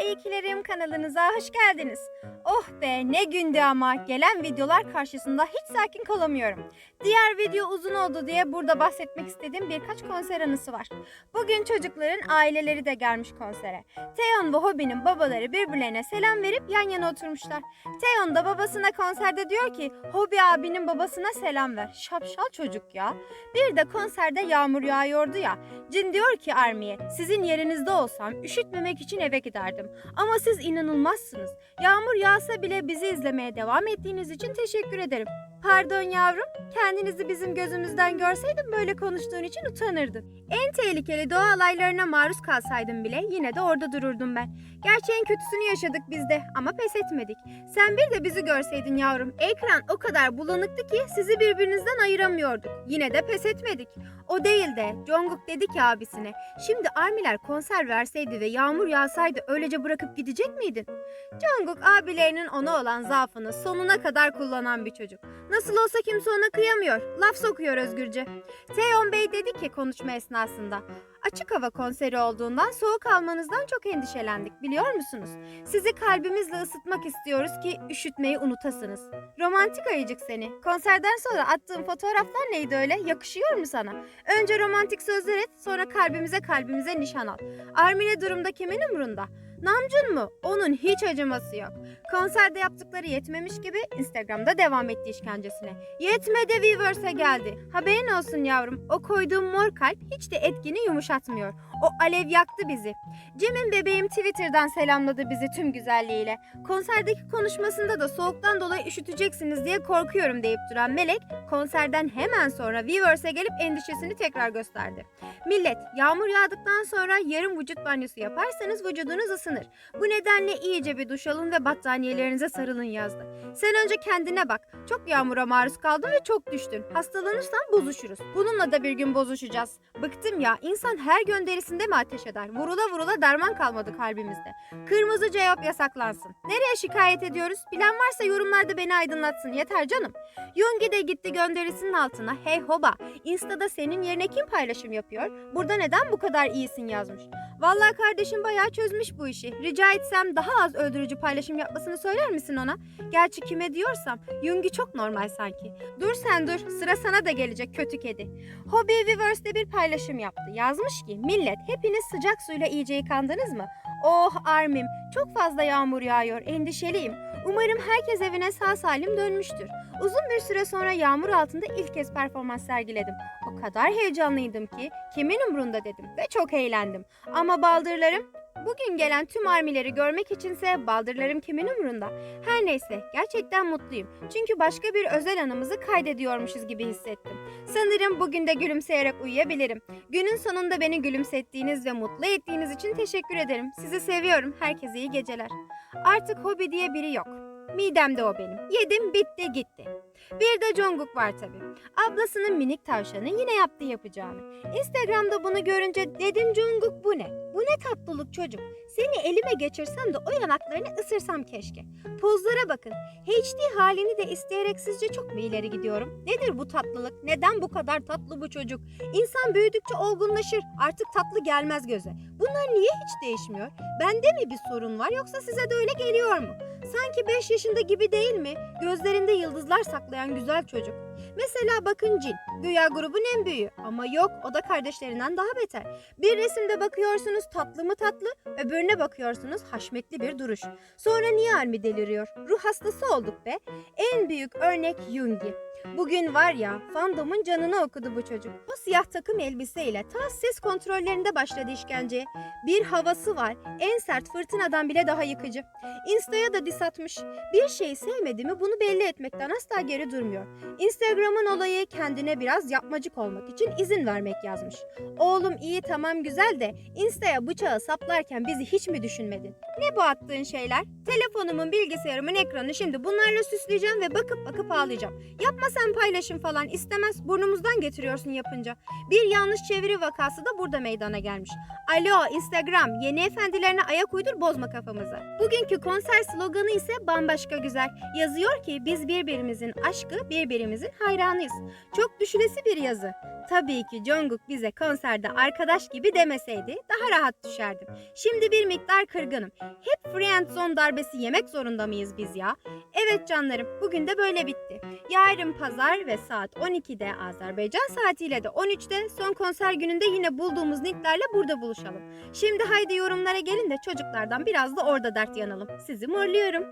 iyikilerim kanalınıza hoş geldiniz. Oh be ne gündü ama gelen videolar karşısında hiç sakin kalamıyorum. Diğer video uzun oldu diye burada bahsetmek istediğim birkaç konser anısı var. Bugün çocukların aileleri de gelmiş konsere. Teon ve Hobie'nin babaları birbirlerine selam verip yan yana oturmuşlar. Teon da babasına konserde diyor ki Hobie abinin babasına selam ver. Şapşal çocuk ya. Bir de konserde yağmur yağıyordu ya. Cin diyor ki Armi'ye sizin yerinizde olsam üşütmemek için eve giderdim. Ama siz inanılmazsınız. Yağmur yağsa bile bizi izlemeye devam ettiğiniz için teşekkür ederim. Pardon yavrum, kendinizi bizim gözümüzden görseydin böyle konuştuğun için utanırdın. En tehlikeli doğa olaylarına maruz kalsaydım bile yine de orada dururdum ben. Gerçi en kötüsünü yaşadık biz de ama pes etmedik. Sen bir de bizi görseydin yavrum. Ekran o kadar bulanıktı ki sizi birbirinizden ayıramıyorduk. Yine de pes etmedik. O değil de Jungkook dedi ki abisine şimdi Armiler konser verseydi ve yağmur yağsaydı öylece bırakıp gidecek miydin? Jungkook abilerinin ona olan zaafını sonuna kadar kullanan bir çocuk. Nasıl olsa kimse ona kıyamıyor. Laf sokuyor özgürce. Teon Bey dedi ki konuşma esnasında. Açık hava konseri olduğundan soğuk almanızdan çok endişelendik biliyor musunuz? Sizi kalbimizle ısıtmak istiyoruz ki üşütmeyi unutasınız. Romantik ayıcık seni. Konserden sonra attığın fotoğraflar neydi öyle? Yakışıyor mu sana? Önce romantik sözler et sonra kalbimize kalbimize nişan al. Armine durumda kimin umrunda? Namcun mu? Onun hiç acıması yok. Konserde yaptıkları yetmemiş gibi Instagram'da devam etti işkencesine. Yetmedi Weavers'e geldi. Haberin olsun yavrum. O koyduğum mor kalp hiç de etkini yumuşatmıyor. O alev yaktı bizi. Cem'in bebeğim Twitter'dan selamladı bizi tüm güzelliğiyle. Konserdeki konuşmasında da soğuktan dolayı üşüteceksiniz diye korkuyorum deyip duran Melek konserden hemen sonra Weavers'e gelip endişesini tekrar gösterdi. Millet yağmur yağdıktan sonra yarım vücut banyosu yaparsanız vücudunuz ısınır. Bu nedenle iyice bir duş alın ve battaniyelerinize sarılın yazdı. Sen önce kendine bak. Çok yağmura maruz kaldın ve çok düştün. Hastalanırsan bozuşuruz. Bununla da bir gün bozuşacağız. Bıktım ya. İnsan her gönderisinde mi ateş eder? Vurula vurula derman kalmadı kalbimizde. Kırmızı cevap yasaklansın. Nereye şikayet ediyoruz? Bilen varsa yorumlarda beni aydınlatsın. Yeter canım. Yungi de gitti gönderisinin altına. Hey hoba. Insta'da senin yerine kim paylaşım yapıyor? Burada neden bu kadar iyisin yazmış. Vallahi kardeşim bayağı çözmüş bu işi. Rica etsem daha az öldürücü paylaşım yapmasını söyler misin ona? Gerçi kime diyorsam Yungi çok normal sanki. Dur sen dur sıra sana da gelecek kötü kedi. Hobby Weverse'de bir paylaşım yaptı. Yazmış ki millet hepiniz sıcak suyla iyice yıkandınız mı? Oh Armim çok fazla yağmur yağıyor endişeliyim. Umarım herkes evine sağ salim dönmüştür. Uzun bir süre sonra yağmur altında ilk kez performans sergiledim. O kadar heyecanlıydım ki kimin umrunda dedim ve çok eğlendim. Ama baldırlarım Bugün gelen tüm armileri görmek içinse baldırlarım kimin umurunda? Her neyse gerçekten mutluyum. Çünkü başka bir özel anımızı kaydediyormuşuz gibi hissettim. Sanırım bugün de gülümseyerek uyuyabilirim. Günün sonunda beni gülümsettiğiniz ve mutlu ettiğiniz için teşekkür ederim. Sizi seviyorum. Herkese iyi geceler. Artık hobi diye biri yok. Midemde o benim. Yedim bitti gitti. Bir de Jungkook var tabii. Ablasının minik tavşanı yine yaptı yapacağını. Instagram'da bunu görünce dedim Jungkook bu ne? Bu ne tatlılık çocuk. Seni elime geçirsem de o yanaklarını ısırsam keşke. Pozlara bakın. HD halini de isteyerek sizce çok mu ileri gidiyorum? Nedir bu tatlılık? Neden bu kadar tatlı bu çocuk? İnsan büyüdükçe olgunlaşır. Artık tatlı gelmez göze. Bunlar niye hiç değişmiyor? Bende mi bir sorun var yoksa size de öyle geliyor mu? Sanki 5 yaşında gibi değil mi? Gözlerinde yıldızlar saklayan güzel çocuk. Mesela bakın Cin. Güya grubun en büyüğü. Ama yok o da kardeşlerinden daha beter. Bir resimde bakıyorsunuz tatlı mı tatlı, öbürüne bakıyorsunuz haşmetli bir duruş. Sonra niye Armi deliriyor? Ruh hastası olduk be. En büyük örnek Yungi. Bugün var ya fandomun canını okudu bu çocuk. O siyah takım elbiseyle ta ses kontrollerinde başladı işkenceye. Bir havası var. En sert fırtınadan bile daha yıkıcı. Insta'ya da dis atmış. Bir şeyi sevmedi mi bunu belli etmekten asla geri durmuyor. Instagram'ın olayı kendine biraz yapmacık olmak için izin vermek yazmış. Oğlum iyi tamam güzel de Insta'ya bıçağı saplarken bizi hiç mi düşünmedin? Ne bu attığın şeyler? Telefonumun bilgisayarımın ekranı şimdi bunlarla süsleyeceğim ve bakıp bakıp ağlayacağım. Yapma sen paylaşım falan istemez burnumuzdan getiriyorsun yapınca. Bir yanlış çeviri vakası da burada meydana gelmiş. Alo Instagram yeni efendilerine ayak uydur bozma kafamızı. Bugünkü konser sloganı ise bambaşka güzel. Yazıyor ki biz birbirimizin aşkı birbirimizin hayranıyız. Çok düşülesi bir yazı. Tabii ki Jungkook bize konserde arkadaş gibi demeseydi daha rahat düşerdim. Şimdi bir miktar kırgınım. Hep friend zone darbesi yemek zorunda mıyız biz ya? Evet canlarım bugün de böyle bitti. Yarın pazar ve saat 12'de Azerbaycan saatiyle de 13'te son konser gününde yine bulduğumuz linklerle burada buluşalım. Şimdi haydi yorumlara gelin de çocuklardan biraz da orada dert yanalım. Sizi morluyorum.